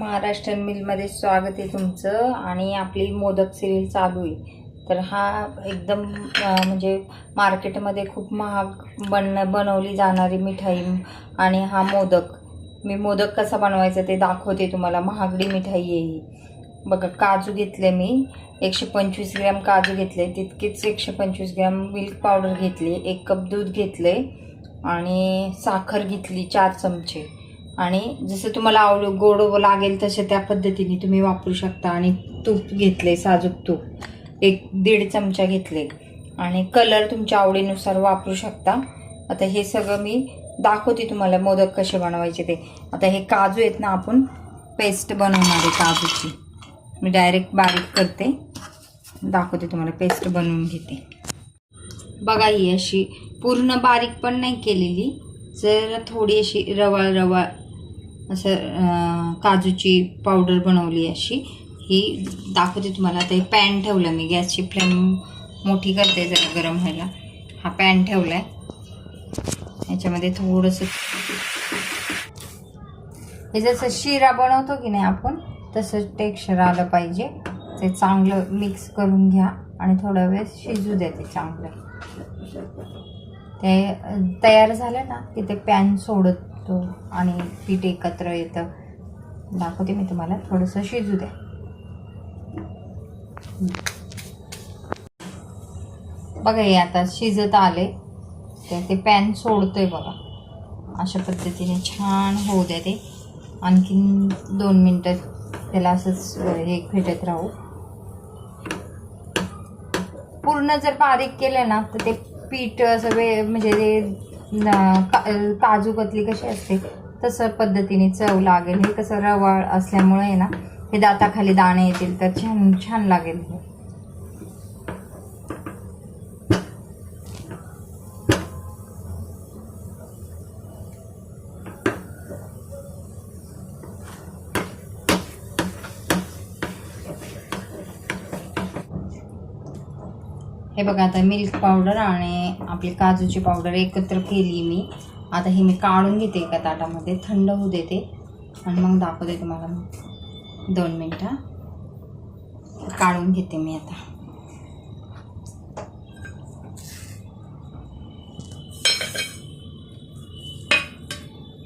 Western मिलमध्ये स्वागत आहे तुमचं आणि आपली मोदक सिरील चालू आहे. तर हा एकदम म्हणजे मार्केटमध्ये खूप महाग बन बनवली जाणारी मिठाई आणि हा मोदक. मी मोदक कसा बनवायचा ते दाखवते तुम्हाला. महागडी मिठाई आहे ही. बघा काजू घेतले मी. एकशे पंचवीस ग्रॅम काजू घेतले. तितकेच एकशे पंचवीस ग्रॅम मिल्क पावडर घेतली. एक कप दूध घेतले आणि साखर घेतली चार चमचे. आणि जसं तुम्हाला आवड गोड लागेल तसे त्या पद्धतीने तुम्ही वापरू शकता. आणि तूप घेतले साजूक तूप. एक दीड चमचा घेतले. आणि कलर तुमच्या आवडीनुसार वापरू शकता. आता हे सगळं मी दाखवते तुम्हाला मोदक कसे बनवायचे ते. आता हे काजू आहेत ना आपण पेस्ट बनवणार आहे काजूची. मी डायरेक्ट बारीक करते. दाखवते तुम्हाला पेस्ट बनवून घेते. बघा ही अशी पूर्ण बारीक पण नाही केलेली. जर थोडी अशी रवाळ रवाळ असं काजूची पावडर बनवली अशी. ही दाखवते तुम्हाला. आता हे पॅन ठेवलं मी. गॅसची फ्लेम मोठी करते जरा गरम व्हायला. हा पॅन ठेवला आहे याच्यामध्ये थोडंसं हे जसं शिरा बनवतो की नाही आपण तसं टेक्स्चर आलं पाहिजे. ते चांगलं मिक्स करून घ्या आणि थोडा वेळ शिजू द्या ते चांगलं. ते तयार झालं ना की ते पॅन सोडतो आणि पीठ एकत्र येतं. दाखवते मी तुम्हाला थोडंसं शिजू द्या. बघा हे आता शिजत आले. ते ते पॅन सोडतोय बघा. अशा पद्धतीने छान होऊ द्या ते. आणखीन दोन मिनटं त्याला असंच हे फेटत राहू. पूर्ण जर बारीक केलं ना तर ते पीठ असं वे म्हणजे ते का- काजू कतली कशी असते तसं पद्धतीने चव लागेल. हे कसं रवाळ असल्यामुळे ना हे दाताखाली दाणे येतील तर छान छान लागेल. हे हे बघा आता मिल्क पावडर आणि आपली काजूची पावडर एकत्र केली मी. आता हे मी काढून घेते एका ताटामध्ये. थंड होऊ देते. आणि मग दाखवते तुम्हाला मग दोन मिनटं काढून घेते मी आता.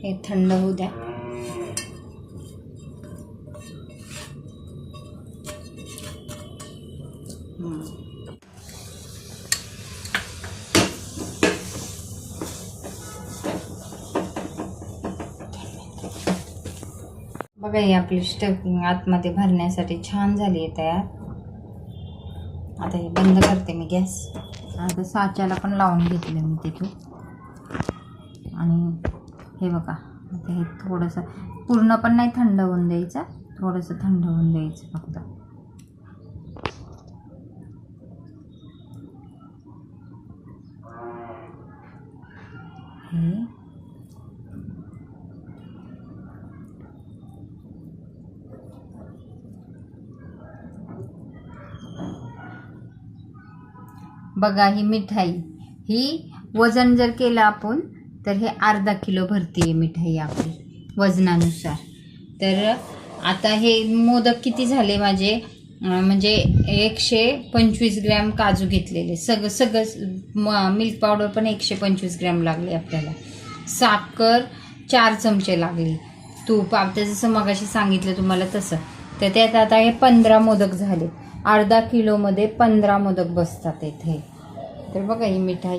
हे थंड होऊ द्या. बघा ही आपली स्टफिंग आतमध्ये भरण्यासाठी छान झाली आहे तयार. आता हे बंद करते मी गॅस. आता साच्याला पण लावून घेतलं मी तिथून. आणि हे बघा आता हे थोडंसं पूर्ण पण नाही थंड होऊन द्यायचं थोडंसं थंड होऊन द्यायचं फक्त. हे बघा ही मिठाई. ही वजन जर केलं आपण तर हे अर्धा किलो भरते आहे मिठाई आपली वजनानुसार. तर आता हे मोदक किती झाले माझे? म्हणजे एकशे पंचवीस ग्रॅम काजू घेतलेले. सगळं सगळं मिल्क पावडर पण एकशे पंचवीस ग्रॅम लागले आपल्याला. साखर चार चमचे लागली. तूप आता जसं मगाशी सांगितलं तुम्हाला तसं. तर त्यात आता हे पंधरा मोदक झाले. अर्धा किलोमध्ये पंधरा मोदक बसतात इथे. तर बघा ही मिठाई